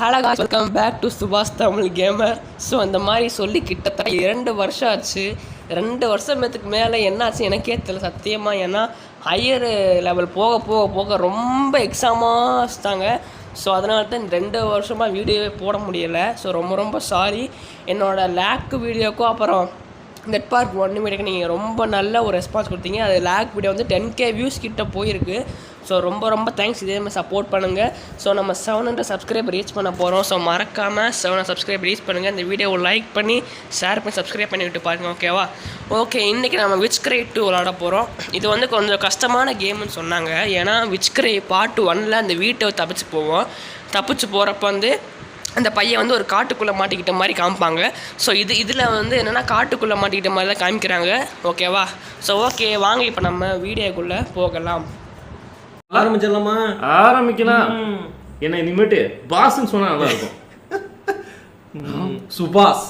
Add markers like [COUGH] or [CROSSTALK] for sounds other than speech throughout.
Hello guys welcome back to சுபாஷ் Tamil gamer so அந்த மாதிரி சொல்லி கிட்டத்தட்ட இரண்டு வருஷம் ஆச்சு. ரெண்டு வருஷத்துக்கு மேலே என்னாச்சு எனக்கே தெரியல சத்தியமாக ஏன்னா ஹையர் லெவல் போக போக போக ரொம்ப எக்ஸாமாக வச்சுட்டாங்க. ஸோ அதனால தான் ரெண்டு வருஷமாக வீடியோவே போட முடியலை. ஸோ ரொம்ப ரொம்ப சாரி என்னோடய லேக் வீடியோக்கும் அப்புறம் நெட் பார்க் ஒன்று வீடியோக்கு நீங்கள் ரொம்ப நல்ல ஒரு ரெஸ்பான்ஸ் கொடுத்தீங்க. அது லேக் வீடியோ வந்து டென் கே வியூஸ் கிட்ட போயிருக்கு. ஸோ ரொம்ப ரொம்ப தேங்க்ஸ் இதே மாதிரி சப்போர்ட் பண்ணுங்கள் ஸோ நம்ம செவன் ஹண்ட்ரட் சப்ஸ்கிரைப் ரீச் பண்ண போகிறோம் ஸோ மறக்காமல் செவன் சப்ஸ்கிரைப் ரீச் பண்ணுங்கள் இந்த வீடியோவை லைக் பண்ணி ஷேர் பண்ணி சப்ஸ்கிரைப் பண்ணி விட்டு பாருங்கள் ஓகேவா ஓகே இன்றைக்கி நம்ம விச் கிரே டூ விளாட போகிறோம் இது வந்து கொஞ்சம் கஷ்டமான கேம்னு சொன்னாங்க. ஏன்னா விச் கிரே பார்ட் ஒனில் அந்த வீட்டை தப்பிச்சு போவோம். தப்பிச்சு போகிறப்ப வந்து அந்த பையன் வந்து ஒரு காட்டுக்குள்ளே மாட்டிக்கிட்ட மாதிரி காமிப்பாங்க. ஸோ இது இதில் வந்து என்னென்னா காட்டுக்குள்ளே மாட்டிக்கிட்ட மாதிரி தான் காமிக்கிறாங்க ஓகேவா ஸோ ஓகே வாங்க இப்போ நம்ம வீடியோக்குள்ளே போகலாம். ஆரம்பிச்சிடலாமா? ஆரம்பிக்கலாம். என்ன இனிமேட்டு பாஸ்ன்னு சொன்னா நல்லா இருக்கும் [LAUGHS] சுபாஷ்.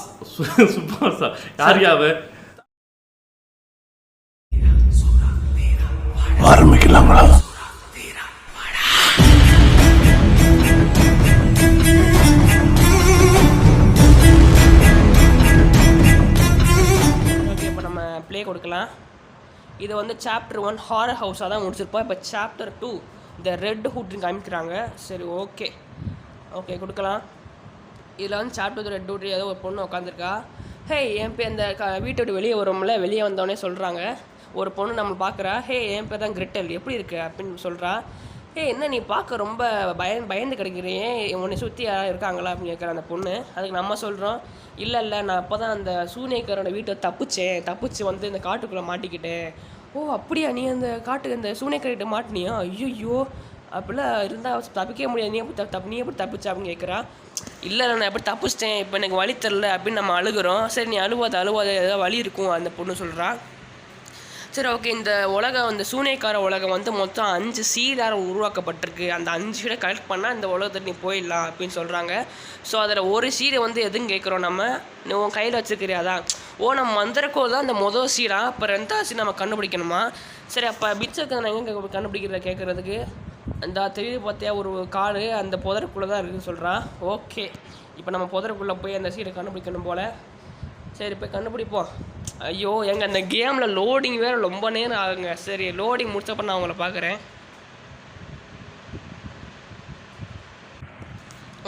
சுபாஷா? யார் யாவ இது வந்து சாப்டர் ஒன் ஹாரர் ஹவுஸாக தான் முடிச்சிருப்போம். இப்போ சாப்டர் டூ இந்த ரெட் ஹூட்னு காமிக்கிறாங்க. சரி ஓகே ஓகே கொடுக்கலாம். இதில் வந்து சாப்டர் ரெட் ஹூட் ஏதோ ஒரு பொண்ணு உட்காந்துருக்கா ஹே என் பேர் இந்த க வீட்டை விட்டு வெளியே வரோம்ல வெளியே வந்தோடனே சொல்கிறாங்க ஒரு பொண்ணு நம்ம பார்க்குறா. ஹே என் பேர் தான் கிரிட்டல். எப்படி இருக்கு? அப்படின்னு சொல்கிறா ஏ என்ன நீ பார்க்க ரொம்ப பயந்து பயந்து கிடைக்கிறியே உன்னை சுற்றி யாராவது இருக்காங்களா அப்படின்னு கேட்குற அந்த பொண்ணு. அதுக்கு நம்ம சொல்கிறோம் இல்லை இல்லை நான் அப்போ தான் அந்த சூனியக்காரோட வீட்டை தப்பிச்சேன். தப்பிச்சு வந்து இந்த காட்டுக்குள்ளே மாட்டிக்கிட்டேன். ஓ அப்படியா? நீ அந்த காட்டுக்கு அந்த சூனியக்காரிட்ட மாட்டினியா? ஐயோ அப்படிலாம் இருந்தால் தப்பிக்கவே முடியாது. நீ எப்படி தப்பு தப்பு நீ எப்படி தப்பிச்ச? அப்படின்னு கேட்குறா. இல்லை நான் எப்படி தப்பிச்சிட்டேன்? இப்போ எனக்கு வழி தெரில அப்படின்னு நம்ம அழுகுறோம். சரி நீ அழுவாத அழுவாத ஏதாவது வழி இருக்கும் அந்த பொண்ணு சொல்கிறா சரி ஓகே இந்த உலகம் இந்த சூனியக்கார உலகம் வந்து மொத்தம் அஞ்சு சீடார உருவாக்கப்பட்டிருக்கு. அந்த அஞ்சு சீடை கலெக்ட் பண்ணால் இந்த உலகத்தை நீ போயிடலாம் அப்படின்னு சொல்கிறாங்க ஸோ அதில் ஒரு சீடை வந்து எதுன்னு கேட்குறோம் நம்ம? நீ உன் கையில் வச்சுருக்கிறியா? ஓ நம்ம மந்திரக்கோ தான் அந்த மொதல் சீடா? அப்போ ரெண்டாவது சீட் நம்ம கண்டுபிடிக்கணுமா? சரி அப்போ பிச்சைக்கு நான் எங்கே கண்டுபிடிக்கிறத கேட்குறதுக்கு அந்த தெரியுது பார்த்தியா ஒரு காடு அந்த புதருக்குள்ளே தான் இருக்குதுன்னு சொல்கிறான் ஓகே இப்போ நம்ம புதருக்குள்ளே போய் அந்த சீடை கண்டுபிடிக்கணும் போல். சரி போய் கண்டுபிடிப்போம். ஐயோ எங்கள் அந்த கேமில் லோடிங் வேறு ரொம்ப நேரம் ஆகுங்க. சரி லோடிங் முடிச்சப்ப நான் உங்களை பார்க்குறேன்.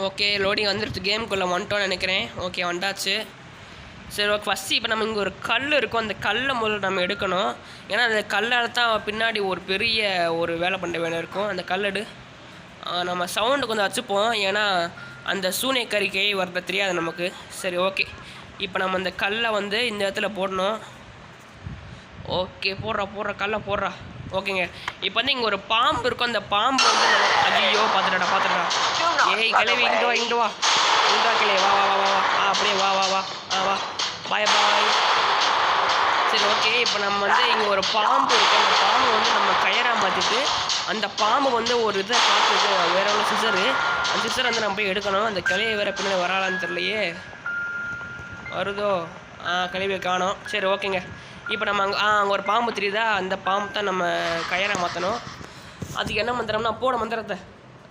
ஓகே லோடிங் வந்துடுச்சு கேமுக்குள்ளே வந்துட்டோம்னு நினைக்கிறேன். ஓகே வந்தாச்சு. சரி ஓகே ஃபஸ்ட்டு இப்போ நம்ம இங்கே ஒரு கல் இருக்கும். அந்த கல்லை முதல்ல நம்ம எடுக்கணும். ஏன்னா அந்த கல்லால் தான் பின்னாடி ஒரு பெரிய ஒரு வேலை பண்ண வேணும் இருக்கும். அந்த கல்லடு நம்ம சவுண்டு கொஞ்சம் வச்சுப்போம். ஏன்னா அந்த சூனியக்கறிக்கை வரது தெரியாது நமக்கு. சரி ஓகே இப்போ நம்ம அந்த கல்லை வந்து இந்த இடத்துல போடணும். ஓகே போடுறா போடுறா கல்லை போடுறா. ஓகேங்க. இப்போ வந்து இங்கே ஒரு பாம்பு இருக்கும். அந்த பாம்பு வந்து நம்ம ஐயோ பார்த்துடா பார்த்துடா ஏய் கிளவி இங்கே வா இங்கே வா. இங்கே வா கிளவி வா வா வா வா ஆ அப்படியே வா வா வா. ஆ வா. பாய் பாய். சரி ஓகே. இப்போ நம்ம வந்து இங்கே ஒரு பாம்பு இருக்கு. அந்த பாம்பு வந்து நம்ம கயரா மாற்றிட்டு அந்த பாம்பு வந்து ஒரு இதை காத்துது வேற ஒன்று சிசரு அந்த சிசர் வந்து நம்ம போய் எடுக்கணும். அந்த கிளையை வேற பின்னாடி வராளான்னு தெரியலையே. வருதோ? ஆ கழிவை காணோம். சரி ஓகேங்க. இப்போ நம்ம அங்கே ஆ அங்கே ஒரு பாம்பு தெரியுதா? அந்த பாம்பு தான் நம்ம கயரை மாற்றணும் அதுக்கு என்ன மந்திரம்னா போட மந்திரத்தை.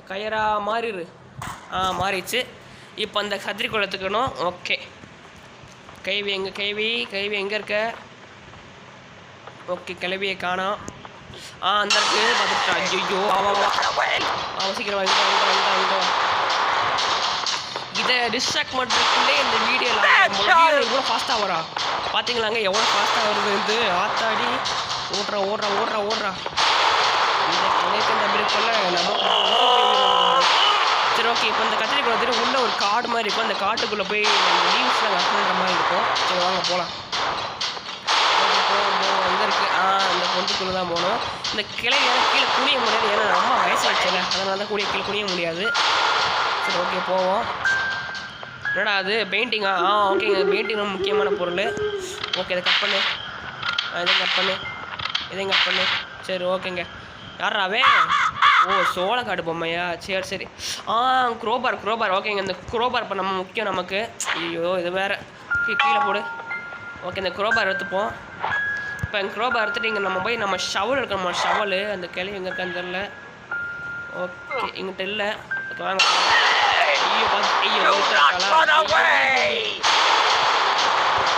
கயரா மாறிடு ஆ மாறிடுச்சு. இப்போ அந்த கத்திரி குளத்துக்கணும் ஓகே. கைவி எங்கே கைவி கைவி எங்கே இருக்க? ஓகே கிளவியை காணோம். ஆ அந்த இருக்கு பார்த்துட்டா ஐயோ அவன் அவன் சீக்கிரம் வந்துட்டான் வந்துட்டான் வந்துட்டான் இதை டிஸ்ட்ராக்ட் பண்ணுறதுக்குள்ளே இந்த வீடியோவில் இவ்வளோ ஃபாஸ்ட்டாக வரா பார்த்தீங்களாங்க எவ்வளோ ஃபாஸ்ட்டாக வருது வந்து ஆத்தாடி. ஓடுறா ஓடுறா ஓடுறா ஓடுறா. இந்த இந்த பிரிக்குள்ள நம்ம சரி ஓகே இப்போ இந்த கத்திரி குளத்தில் உள்ள ஒரு காடு மாதிரி இருக்கும். அந்த காட்டுக்குள்ளே போய் லீவ்ஸ்லாம் கட் பண்ணுற மாதிரி இருக்கும். சரி வாங்க போகலாம் இருக்குது ஆ இந்த பொந்துக்குள்ளே தான் போகணும். இந்த கிளையில கீழே குனிய முடியாது. ஏன்னா ரொம்ப வயசாகிடுச்சுல அதனால தான் கூடிய கீழே குனிய முடியாது. சரி ஓகே போவோம். என்னடா அது? பெயிண்டிங்கா ஆ? ஓகேங்க பெயிண்டிங் ரொம்ப முக்கியமான பொருள். ஓகே இதை கட் பண்ணு. ஆ, இதையும் கட் பண்ணு. இதையும் கட் பண்ணு. சரி ஓகேங்க யாராவே ஓ சோளக்காடு பொம்மையா? சரி சரி. ஆ குரோபார் குரோபார் ஓகேங்க இந்த குரோபார் இப்போ நம்ம முக்கியம் நமக்கு. ஐயோ இது வேறு. கீழே போடு. ஓகே இந்த குரோபார் எடுத்துப்போம். இப்போ எங்கள் குரோபார் எடுத்துகிட்டு இங்கே நம்ம போய் நம்ம ஷவல் எடுக்கணும்? நம்ம ஷவலு அந்த கிளி எங்கே இருக்கான்னு தெரில ஓகே எங்கிட்ட இல்லை. ஓகே வாங்க.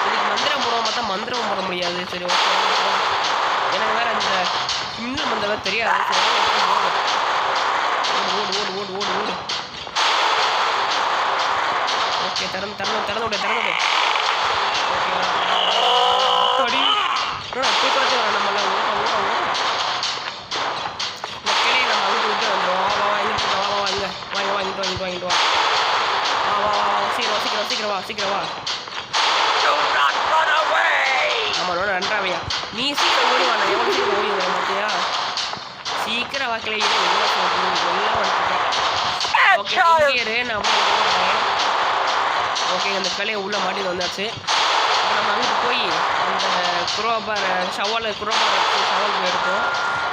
இதுக்கு மந்திரம் போடுவோம் பார்த்தா மந்திரம் போட முடியாது. சரி ஓகே எனக்கு வேற அந்த இன்னும் மந்திரம் தெரியாது? சரி, ஓடு ஓடு ஓடு ஓடு ஓடு. ஓகே திறந்து திறந்து திறந்து விடு திறந்து விடு. அடி. சீக்கிரம் சீக்கிரம் வா. சீக்கிரம் வா நம்மளோட நன்றாவையா நீ சீக்கிரம் ஓடி வா நான் எவ்வளோ சீக்கிரம் ஓடி வரேன் பார்த்தியா சீக்கிரம் வா கிளை இது எல்லாம் போட்டு எல்லாம் வந்துட்டேன் ஓகே இங்கே இரு நான் ஓகே அந்த கிளையை உள்ள மாட்டி வந்தாச்சு. நம்ம அங்கிட்டு போய் அந்த குரோபார் ஷவல் குரோபார் ஷவல் போய் எடுத்தோம்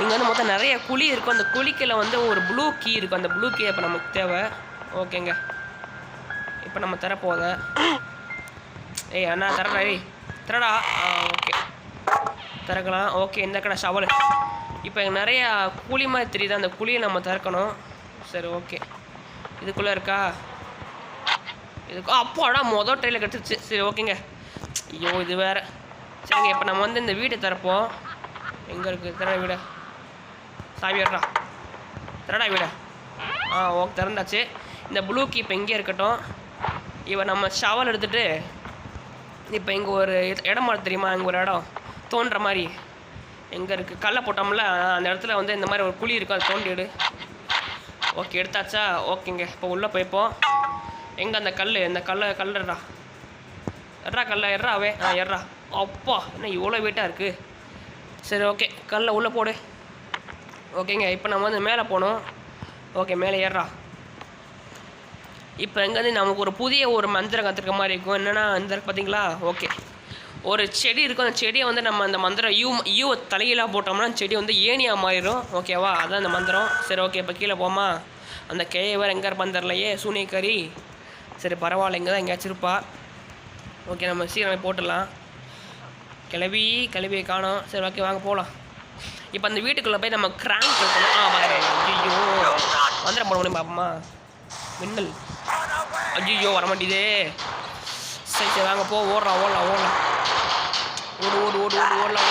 இங்கே வந்து மொத்தம் நிறைய குழி இருக்கும். அந்த குழிக்கில் வந்து ஒரு ப்ளூ கீ இருக்கும். அந்த ப்ளூ கீ இப்போ நமக்கு தேவை. ஓகேங்க இப்போ நம்ம தரப்போத ஏய் அண்ணா தரடா ஏய் தரடா. ஆ ஓகே. திறக்கலாம் ஓகே இந்த கடை ஷவல். இப்போ எனக்கு நிறையா கூலி மாதிரி தெரியுது? அந்த குழியை நம்ம திறக்கணும் சரி ஓகே. இதுக்குள்ளே இருக்கா? இதுக்கு அப்போடா மொதல் ட்ரெயிலில் கிடச்சிச்சு சரி ஓகேங்க. ஐயோ இது வேற. சரிங்க இப்போ நம்ம வந்து இந்த வீட்டை திறப்போம் எங்கே இருக்குது திறட வீடு. சாவி ஏறா திறடா வீடு. ஆ ஓகே திறந்தாச்சு. இந்த ப்ளூ கீப் எங்கே இருக்கட்டும். இப்போ நம்ம ஷவல் எடுத்துகிட்டு இப்போ இங்கே ஒரு இடம் மாதிரி தெரியுமா? இங்கே ஒரு இடம் தோன்ற மாதிரி எங்கே இருக்குது கல்லை போட்டோம்ல அந்த இடத்துல வந்து இந்த மாதிரி ஒரு குழி இருக்கும் அது தோண்டிடு ஓகே எடுத்தாச்சா? ஓகேங்க இப்போ உள்ளே போய்ப்போம் எங்கே அந்த கல் இந்த கல்லை கல்லுடா எட்ரா கல்ல எட்ரா அவே. ஆ எட்ரா அப்பா என்ன இவ்வளோ வெயிட்டாக இருக்குது சரி ஓகே கல்லை உள்ளே போடு. ஓகேங்க இப்போ நம்ம வந்து மேலே போகணும். ஓகே மேலே ஏறுறா. இப்போ எங்கேருந்து நமக்கு ஒரு புதிய ஒரு மந்திரம் கற்றுக்க மாதிரி இருக்கும். என்னென்னா இந்த பார்த்தீங்களா ஓகே. ஒரு செடி இருக்கும். அந்த செடியை வந்து நம்ம அந்த மந்திரம் யூ யூ தலையிலாக போட்டோம்னா செடி வந்து ஏனியாக மாறிடும். ஓகேவா அதான் அந்த மந்திரம். சரி ஓகே இப்போ கீழே போமா அந்த கேவர் எங்கே இருப்பான்னு தெரிலையே சூனியக்கறி சரி பரவாயில்ல. இங்கே தான் எங்கேயாச்சும் இருப்பா. ஓகே நம்ம சீக்கிரமே போட்டுடலாம். கிளவி கிளவியை காணோம். சரி ஓகே வாங்க போகலாம் இப்போ அந்த வீட்டுக்குள்ளே போய் நம்ம கிராங்க் இருக்கணும். ஆ ஐயோ வந்துட போட முடியும் பாப்பமா. மின்னல். ஐயோ வர மாட்டேதே சரி சரி வாங்க போ ஓடுறா ஓடலாம் ஓடலாம் ஓடு ஓடு ஓடு ஓடு ஓடலாம் ஓடலாம்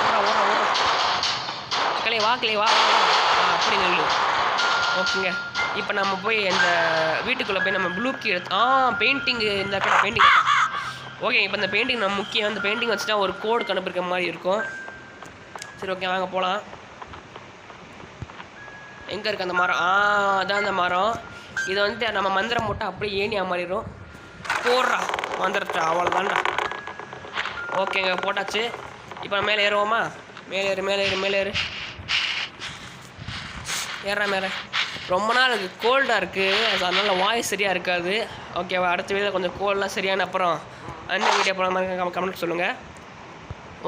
ஓடுறா ஓடா ஓடுறா. கிளை வா கிளை வா வா, அப்படி நெல் ஓகேங்க. இப்போ நம்ம போய் அந்த வீட்டுக்குள்ளே போய் நம்ம ப்ளூ கீ எடுத்து ஆ பெயிண்டிங் இந்த கடை பெயிண்டிங் ஓகே இப்போ இந்த பெயிண்டிங் நம்ம முக்கியம். அந்த பெயிண்டிங் வச்சுட்டா ஒரு கோடு கண்டுபிடிக்கிற மாதிரி இருக்கும். சரி ஓகே வாங்க போகலாம் எங்கே இருக்குது அந்த மரம்? ஆ அதான் அந்த மரம். இதை வந்து நம்ம மந்திரம் போட்டால் அப்படியே ஏனியா மாறிடும். போடுறா மந்திரத்தை அவ்வளோதான்டா ஓகேங்க போட்டாச்சு. இப்போ மேலே ஏறுவோமா? மேலே ஏறு மேலே ஏறு மேலே ஏறு. ஏறா மேலே. ரொம்ப நாள் இருக்குது கோல்டாக இருக்குது அதனால் வாய்ஸ் சரியாக இருக்காது. ஓகேவா அடுத்த வீடியோ கொஞ்சம் கோல்டெலாம் சரியான அப்புறம் அண்ணன் வீடியோ போகிற மாதிரி கமெண்ட் சொல்லுங்கள்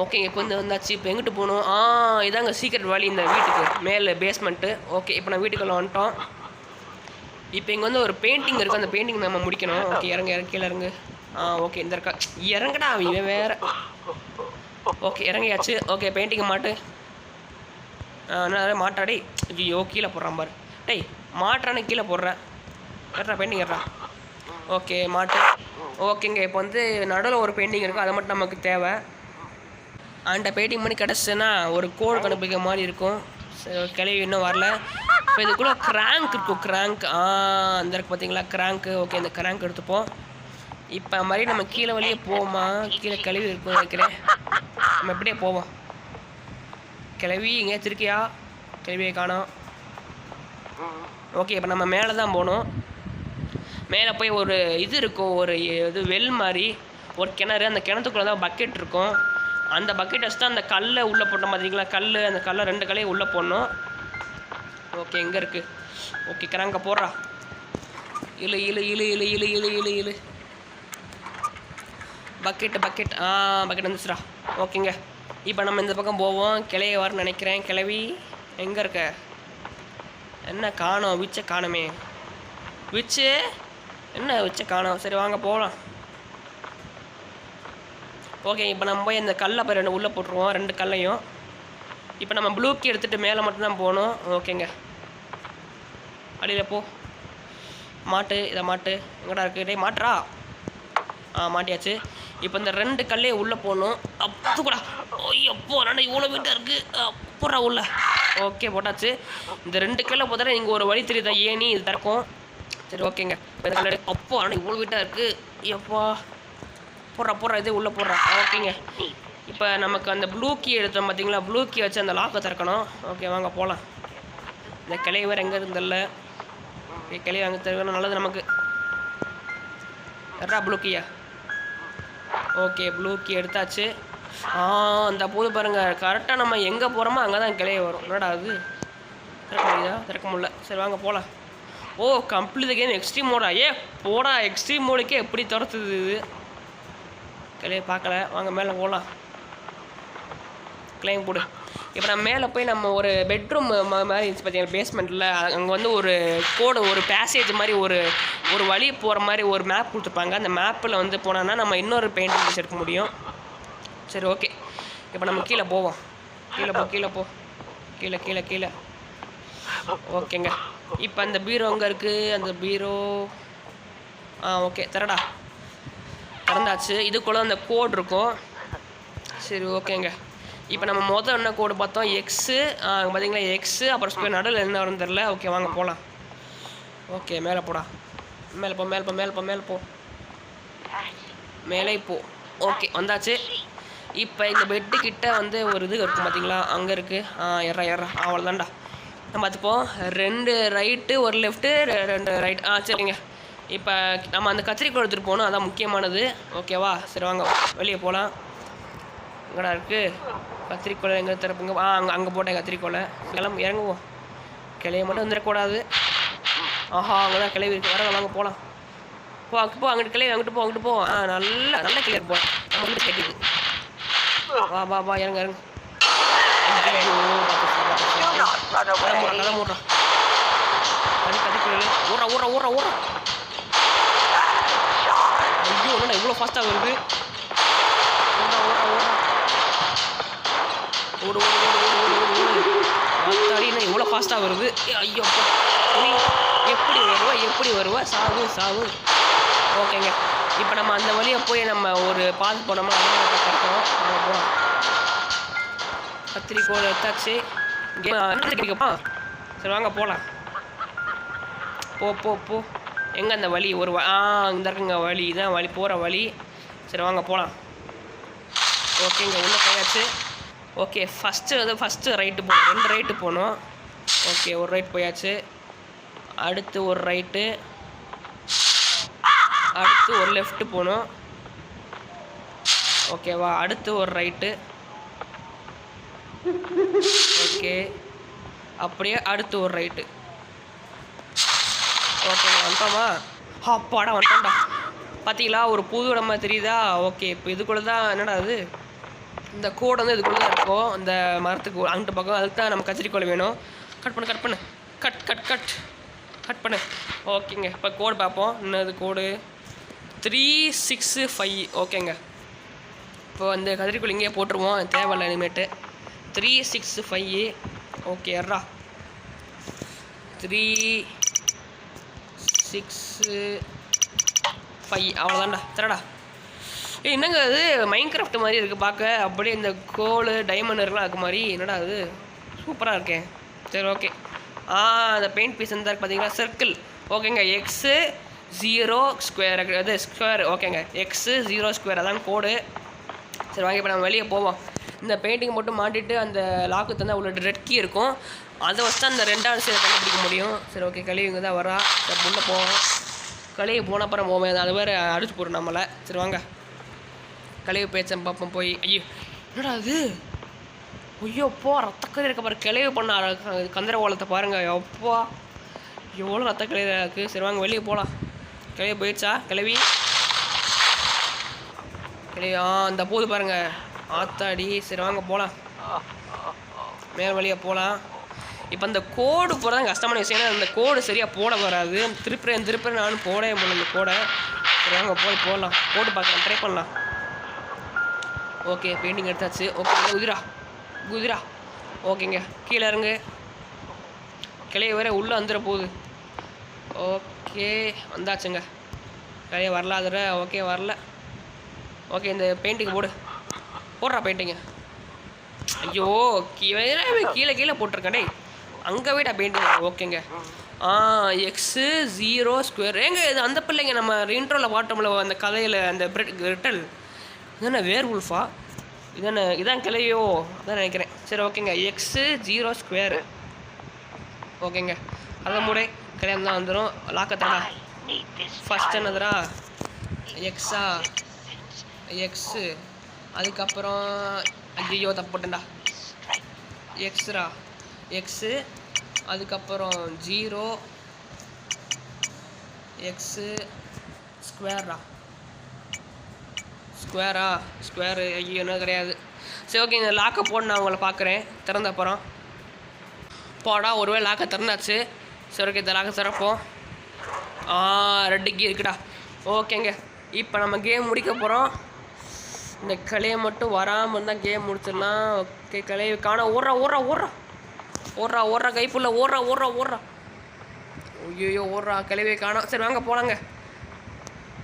ஓகேங்க இப்போ வந்து வந்தாச்சு. இப்போ எங்கிட்டு போகணும்? ஆ இதாங்க சீக்கிரட் வழி இந்த வீட்டுக்கு. மேலே பேஸ்மெண்ட்டு ஓகே இப்போ நான் வீட்டுக்குள்ளே வந்துட்டோம். இப்போ இங்கே வந்து ஒரு பெயிண்டிங் இருக்குது அந்த பெயிண்டிங் நம்ம முடிக்கணும். ஓகே இறங்க இறங்க கீழே இறங்கு. ஆ ஓகே இந்த இருக்கா இறங்கடா இவன் வேற. ஓகே இறங்கியாச்சு. ஓகே பெயிண்டிங்கை மாட்டு. ஆ என்ன டேய். ஐயோ கீழே போடுறான் பாரு. டேய் மாட்டுறானே கீழே போடுறேன். ஏறா பெயிண்டிங் ஏறா ஓகே மாட்டு. ஓகேங்க இப்போ வந்து நடுவில் ஒரு பெயிண்டிங் இருக்கும் அது மட்டும் நமக்கு தேவை. அந்த பெயிண்டிங் பண்ணி கிடச்சுன்னா ஒரு கோடு கண்டுபிடிக்கிற மாதிரி இருக்கும். கிளவி இன்னும் வரல. இப்போ இதுக்குள்ளே கிராங்க் இருக்கும் கிராங்க் ஆ அந்த இருக்கு பார்த்தீங்களா கிராங்க்கு ஓகே இந்த கிராங்க் எடுத்துப்போம். இப்போ மாதிரி நம்ம கீழே வழியே போவோமா? கீழே கழுவி இருக்கும் நினைக்கிறேன் நம்ம எப்படியே போவோம். கிளவி எங்கேயாச்சும் இருக்கியா கிளவியை காணோம். ஓகே இப்போ நம்ம மேலே தான் போகணும். மேலே போய் ஒரு இது இருக்கும் ஒரு இது வெல் மாதிரி. ஒரு கிணறு. அந்த கிணத்துக்குள்ளே தான் பக்கெட் இருக்கும். அந்த பக்கெட் வச்சு தான் அந்த கல்லை உள்ளே போட்டோம் பார்த்தீங்களா கல் அந்த கல்லை ரெண்டு கல்லையும் உள்ளே போடணும். ஓகே எங்கே இருக்குது ஓகே கிராங்க போடுறா இழு இழு இழு இழு இழு இழு இழு இழு. பக்கெட்டு பக்கெட் ஆ பக்கெட் வந்துச்சுடா. ஓகேங்க இப்போ நம்ம இந்த பக்கம் போவோம். கிளைய வரன்னு நினைக்கிறேன். கிளவி எங்கே இருக்க? என்ன காணோம்? விச்சை காணுமே. விச்சு? என்ன விச்சை காணோம்? சரி வாங்க போகலாம் ஓகே இப்போ நம்ம போய் இந்த கல்லை போய் ரெண்டு உள்ளே போட்டுருவோம். ரெண்டு கல்லையும். இப்போ நம்ம ப்ளூக்கி எடுத்துகிட்டு மேலே மட்டும்தான் போகணும். ஓகேங்க. அடியில் போ. மாட்டு இதை மாட்டு. எங்கடா இருக்குது டே மாட்டுறா. ஆ மாட்டியாச்சு. இப்போ இந்த ரெண்டு கல்லையே உள்ளே போகணும் அப்போ கூட எப்போ நான் இவ்வளோ வீட்டாக இருக்குது அப்புறா உள்ள. ஓகே போட்டாச்சு. இந்த ரெண்டு கல்லை போதால இங்கே ஒரு வழி தெரியுதா? ஏணி இது திறக்கும். சரி ஓகேங்க. அப்போ ஆனால் இவ்வளோ வீட்டாக இருக்குது எப்பா போடுறா போடுறா இதே உள்ளே போடுறா. ஓகேங்க. இப்போ நமக்கு அந்த ப்ளூ கீ எடுத்தோம் பார்த்தீங்களா ப்ளூ கீ வச்சு அந்த லாக்கை திறக்கணும். ஓகே வாங்க போகலாம் இந்த கிளை வேறு எங்கே இருந்தல்ல ஓகே கிளை வாங்க திறக்கணும் நல்லது நமக்கு. எட்ரா ப்ளூ கீயா ஓகே ப்ளூ கீ எடுத்தாச்சு. ஆ அந்த போது பாருங்கள் கரெக்டாக நம்ம எங்கே போகிறோமோ அங்கே தான் கிளைய வரும். என்னடா அது? திறக்க முடியுதா? திறக்க முடியல. சரி வாங்க போகலாம் ஓ கம்ப்ளீட் கேம் எக்ஸ்ட்ரீம் மோடா ஏ போடா எக்ஸ்ட்ரீம் மோடுக்கே எப்படி துரத்துது இது? கிளைய பார்க்கல. வாங்க மேலே போகலாம் கிளைம் போடு. இப்போ நம்ம மேலே போய் நம்ம ஒரு பெட்ரூம் மாதிரி இருந்துச்சு பார்த்தீங்கன்னா பேஸ்மெண்ட்டில் அங்கே வந்து ஒரு கோடு ஒரு பேசேஜ் மாதிரி ஒரு ஒரு வழி போகிற மாதிரி ஒரு மேப் கொடுத்துருப்பாங்க. அந்த மேப்பில் வந்து போனோன்னா நம்ம இன்னொரு பெயிண்டிங் எடுக்க முடியும். சரி ஓகே இப்போ நம்ம கீழே போவோம். கீழே போ கீழே போ. கீழே கீழே கீழே. ஓகேங்க. இப்போ அந்த பீரோ அங்கே இருக்குது அந்த பீரோ ஆ ஓகே தரடா திறந்தாச்சு. இதுக்குள்ளே அந்த கோட் இருக்கும். சரி ஓகேங்க. இப்போ நம்ம மொதல் என்ன கோடு பார்த்தோம். எக்ஸு பார்த்தீங்களா எக்ஸு அப்புறம் ஸ்கொயர் நடுவில் என்ன வரும்னு தெரில ஓகே வாங்க போகலாம் ஓகே மேலே போடா. மேலே போ மேலே போ மேலே போ மேலே போ. மேலே போ. ஓகே வந்தாச்சு. இப்போ இந்த பெட்டு கிட்ட வந்து ஒரு இது இருக்கும் பார்த்தீங்களா அங்கே இருக்குது ஆ எறா எறா அவ்வளோதான்டா நம்ம பார்த்துப்போம் ரெண்டு ரைட்டு ஒரு லெஃப்ட்டு ரெண்டு ரைட் ஆ சரிங்க. இப்போ நம்ம அந்த கத்திரிக்கோள் எடுத்துகிட்டு போகணும். அதான் முக்கியமானது. ஓகேவா சரி வாங்க. வெளியே போகலாம் எங்கடா இருக்குது கத்திரிக்கோலை எங்கே திறப்புங்க ஆ அங்கே அங்கே போட்டேன் கத்திரிக்கோலை கிளம்பு இறங்குவோம். கிளைய மட்டும் வந்துடக்கூடாது. ஆஹா அங்கே தான் கிளவி இருக்குது வரங்க வாங்க போகலாம் போ அங்கே போ அங்கிட்டு கிளவி அங்கிட்டு போ அங்கிட்டு போ. ஆ நல்ல நல்ல கிளியர் போ. நம்ம வந்து கட்டிது வா வா வா இறங்க இறங்க. ஐயோ, கதை மூடுறா. கதை ஊறா ஊறா ஊறா ஐயோ என்னடா இவ்வளோ ஃபாஸ்ட்டாக வருது ஓடு ஓடு ஓடு ஓடு ஓடு ஓடு ஓடு என்ன ஃபாஸ்ட்டாக வருது ஐயோ எப்படி வருவா எப்படி வருவா சாவு சாவு ஓகேங்க இப்போ நம்ம அந்த வழியை போய் நம்ம ஒரு பால் போனோம்னா அங்கே கட்டணும் போகலாம் கத்திரிக்கோள் எடுத்தாச்சு இங்கே சரி வாங்க போகலாம் போ போ போ எங்கே அந்த வழி ஒரு ஆ இந்த இருக்குங்க வழி இதான் வழி போகிற வழி சரி வாங்க போகலாம் ஓகேங்க உள்ளே போயாச்சு ஓகே ஃபஸ்ட்டு அது ஃபஸ்ட்டு ரைட்டு போகணும். ரெண்டு ரைட்டு போகணும். ஓகே ஒரு ரைட் போயாச்சு. அடுத்து ஒரு ரைட்டு அடுத்து ஒரு லெஃப்ட்டு போகணும். ஓகேவா அடுத்து ஒரு ரைட்டு ஓகே. அப்படியே அடுத்து ஒரு ரைட்டு ஓகே வந்துட்டோமா? அப்பாடா வந்துட்டோம்டா. பார்த்தீங்களா ஒரு புது இடமா தெரியுதா? ஓகே இப்போ இதுக்குள்ளே தான் என்னடா அது? இந்த கோடு வந்து இதுக்குள்ளே தான் இருக்கும். இந்த மரத்துக்கு அங்கிட்ட பக்கம் அதுக்கு தான் நம்ம கத்திரிக்கோள் வேணும். கட் பண்ணு கட் பண்ணு. கட் கட் கட் கட் பண்ணு. ஓகேங்க. இப்போ கோடு பார்ப்போம். என்னது கோடு த்ரீ சிக்ஸு ஃபைவ் ஓகேங்க. இப்போ அந்த கத்திரிக்கோள் இங்கேயே போட்டுருவோம். தேவையில்ல இனிமேட்டு. த்ரீ சிக்ஸ் ஃபைவ் ஓகே எர்ரா த்ரீ சிக்ஸு ஃபைவ் அவ்வளோதான்டா தரடா என்னங்க அது? மைண்ட் கிராஃப்ட் மாதிரி இருக்குது பார்க்க அப்படியே இந்த கோல் டைமண்ட் இருக்கலாம் மாதிரி. என்னடா அது? சூப்பராக இருக்கேன் சரி ஓகே ஆ அந்த பெயிண்ட் பீஸ் இருந்தால் பார்த்தீங்களா சர்க்கிள் ஓகேங்க எக்ஸு ஜீரோ ஸ்கொயர் அது ஸ்கொயர் ஓகேங்க எக்ஸு ஜீரோ ஸ்கொயர் அதான் கோடு சரி வாங்க இப்போ நம்ம வெளியே போவோம். இந்த பெயிண்டிங் மட்டும் மாட்டிட்டு அந்த லாக்கு தந்தால் உள்ள ரெட் கீ இருக்கும். அதை வச்சு தான் அந்த ரெண்டாவது சைடு கண்டுபிடிக்க முடியும். சரி ஓகே கழிவுங்க தான் வரா சரி உள்ளே போவோம். கழிவு போன அப்புறம் போவேன் அது வேறு அடிச்சு போடுறோம் நம்மளை. சரி வாங்க. கழிவு பேச்சன் பார்ப்போம் போய். ஐயோ என்னடா அது ஐயோ போ ரத்தக்கறி இருக்க பாரு கிளவி பண்ண அழகா- கந்தர ஓலத்தை பாருங்க. எப்பா எவ்வளோ ரத்தக்கறி இருக்குது சரி வாங்க வெளியே போகலாம் கிளவி போயிடுச்சா? கிளவி? கிளவி ஆ அந்த போது பாருங்கள் ஆத்தாடி. சரி வாங்க போகலாம் மேல் வழியாக போகலாம் இப்போ அந்த கோடு போகிறதா கஷ்டமான விஷயம். ஏன்னா அந்த கோடு சரியாக போட வராது. திருப்புறேன் திருப்புறேன் நானும் போடவே முடியல இந்த கோடை. சரி வாங்க போய் போடலாம். போட்டு பார்க்கலாம் ட்ரை பண்ணலாம். ஓகே பெயிண்டிங் எடுத்தாச்சு. ஓகே குதிரா. குதிரா. ஓகேங்க கீழே இறங்கு. கிளைய வேற உள்ளே வந்துட போகுது. ஓகே வந்தாச்சுங்க. நிறைய வரல அதில் ஓகே வரல. ஓகே இந்த பெயிண்டிங் போடு. போடுறா பெயிண்டிங்க ஐயோ கீழே கீழே கீழே போட்டிருக்கேன் டேய். அங்கே போய்டா பெயிண்டிங் ஓகேங்க. ஆ எக்ஸு ஜீரோ ஸ்கொயர் ஏங்க இது அந்த பிள்ளைங்க நம்ம இன்ட்ரோவில் பாட்டோம்ல அந்த கதையில் அந்த பிரெட் கிரிட்டல் இதானே வேர் உல்ஃபா இதானே இதான் கிளையோ? அதான் நினைக்கிறேன். சரி ஓகேங்க. எக்ஸு ஜீரோ ஸ்கொயரு ஓகேங்க. அதை மூடே கல்யாணம் தான் வந்துடும் லாக்கத்தாடா ஃபஸ்ட் என்னதுடா எக்ஸா எக்ஸு அதுக்கப்புறம் ஐயோ தப்பு போட்டேன்டா. எக்ஸ்ரா எக்ஸு அதுக்கப்புறம் ஜீரோ எக்ஸு ஸ்கொயரா ஸ்கொயரா? ஸ்கொயரு ஐயோ என்ன கிடையாது. சரி ஓகே இந்த லாக்கை போட நான் உங்களை பார்க்குறேன். திறந்த அப்புறம். போடா ஒருவேளை லாக்கை திறந்தாச்சு. சரி ஓகே இந்த லாக்கை திறப்போம். ஆ ரெண்டு கீ இருக்குடா. ஓகேங்க. இப்போ நம்ம கேம் முடிக்க போகிறோம் இந்த கலையை மட்டும் வராமல் இருந்தால் கேம் முடிச்சிடலாம். ஓகே கலையை காண ஓடுறா ஓடுறா ஓடுறா. ஓடுறா ஓடுறா கைப்புள்ள ஓடுறா ஓடுறா ஓடுறா. ஐயோ ஓடுறா கிளவியை காணோம். சரி வாங்க போலாங்க.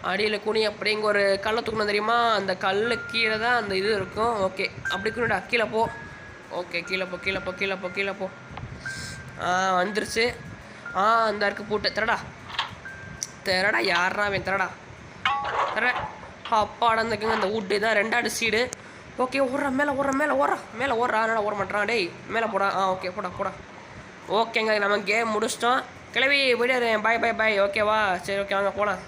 அடியில் குனி அப்படிங்க ஒரு கல்லை தூக்கணும் தெரியுமா? அந்த கல்லு கீழே தான் அந்த இது இருக்கும். ஓகே. அப்படி குனிடா கீழே போ. ஓகே கீழே போ கீழே போ கீழே போ கீழே போ. ஆ வந்துருச்சு. ஆ அந்த இருக்கு பூட்டை. திரடா. திரடா யாருனா அவன்? திரடா. திர அப்பாடா இருந்துக்குங்க அந்த வீட்டு தான் ரெண்டாடு சீடு. ஓகே ஓடுறா மேலே ஓடுற மேலே ஓடுறா. மேலே ஓடுறா அதனால் ஓட மாட்டான் டேய் மேலே போடா. ஆ ஓகே போடா போடா. ஓகேங்க நம்ம கேம் முடிச்சிட்டோம். கிளவி போயிடாரு பாய் பாய் பாய் ஓகேவா? சரி ஓகே வாங்க போகலாம்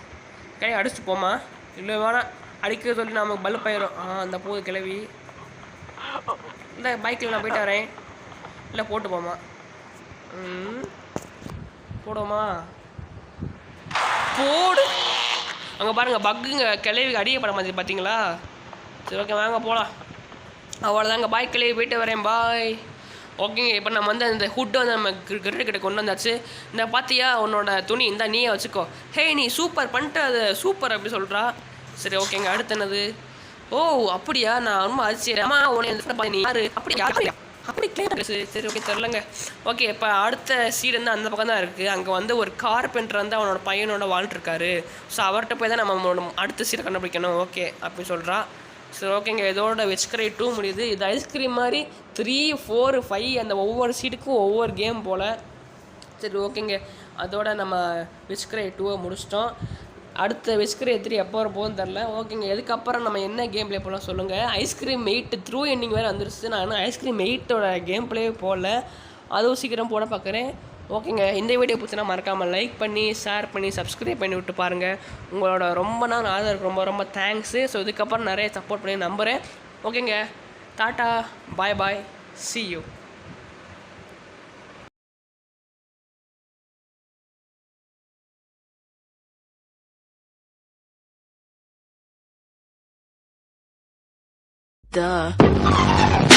கிளவி அடிச்சுட்டு போமா இல்லை வேணாம். அடிக்க சொல்லி நமக்கு பல்ப் ஆயிரும் ஆ அந்த போது கிளவி. இந்த பைக்கில் நான் போயிட்டு வரேன். இல்லை போட்டு போமா போடுவோமா? போடு. அங்கே பாருங்கள் பக்குங்க கிளவிக்கு அடியப்பட மாதிரி பார்த்தீங்களா? சரி ஓகே வாங்க போகலாம் அவ்வளோதாங்க பாய் கிளவி போயிட்டு வரேன். பாய். ஓகேங்க இப்போ நம்ம வந்து அந்த ஹுட்டை வந்து நம்ம கிரிக்கெட் கிட்ட கொண்டு வந்தாச்சு. இந்த பார்த்தியா உன்னோட துணி இந்த நீயே வச்சுக்கோ. ஹே நீ சூப்பர் பண்ணிட்டு அது சூப்பர் அப்படி சொல்கிறா சரி ஓகேங்க அடுத்து என்னது? ஓ அப்படியா? நான் ரொம்ப அதிர்ச்சி அம்மா உன்னை நீ யாரு? அப்படி யாரு அப்படி கேட்குறது சரி ஓகே தெரிலங்க ஓகே இப்போ அடுத்த சீடு வந்து அந்த பக்கம் தான் இருக்குது அங்கே வந்து ஒரு கார்பெண்டர் வந்து அவனோட பையனோட வாழ்ந்துருக்காரு ஸோ அவர்கிட்ட போய் தான் நம்ம அடுத்த சீடை கண்டுபிடிக்கணும். ஓகே அப்படி சொல்கிறா சரி ஓகேங்க இதோட வெஜ்கரை டூ முடியுது. இது ஐஸ்கிரீம் மாதிரி த்ரீ ஃபோர் ஃபைவ் அந்த ஒவ்வொரு சீட்டுக்கும் ஒவ்வொரு கேம் போல். சரி ஓகேங்க அதோட நம்ம விஸ்கிரை டூவை முடிச்சிட்டோம். அடுத்த விஸ்கிரை த்ரீ எப்போ வர போகுதுன்னு தெரில ஓகேங்க இதுக்கப்புறம் நம்ம என்ன கேம் ப்ளே போகலாம் சொல்லுங்கள் ஐஸ்கிரீம் எயிட் த்ரூ எண்டிங் வேறு வந்துருச்சு. நான் ஐஸ்கிரீம் எயிட்டோட கேம் ப்ளே போடல அதுவும் சீக்கிரம் போட பார்க்குறேன். ஓகேங்க இந்த வீடியோ பிடிச்சினா மறக்காமல் லைக் பண்ணி ஷேர் பண்ணி சப்ஸ்கிரைப் பண்ணி விட்டு பாருங்கள் உங்களோட ரொம்ப நாள் ஆதரவுக்கு ரொம்ப ரொம்ப தேங்க்ஸு ஸோ இதுக்கப்புறம் நிறைய சப்போர்ட் பண்ணி நம்புகிறேன் ஓகேங்க tata bye bye see you Duh.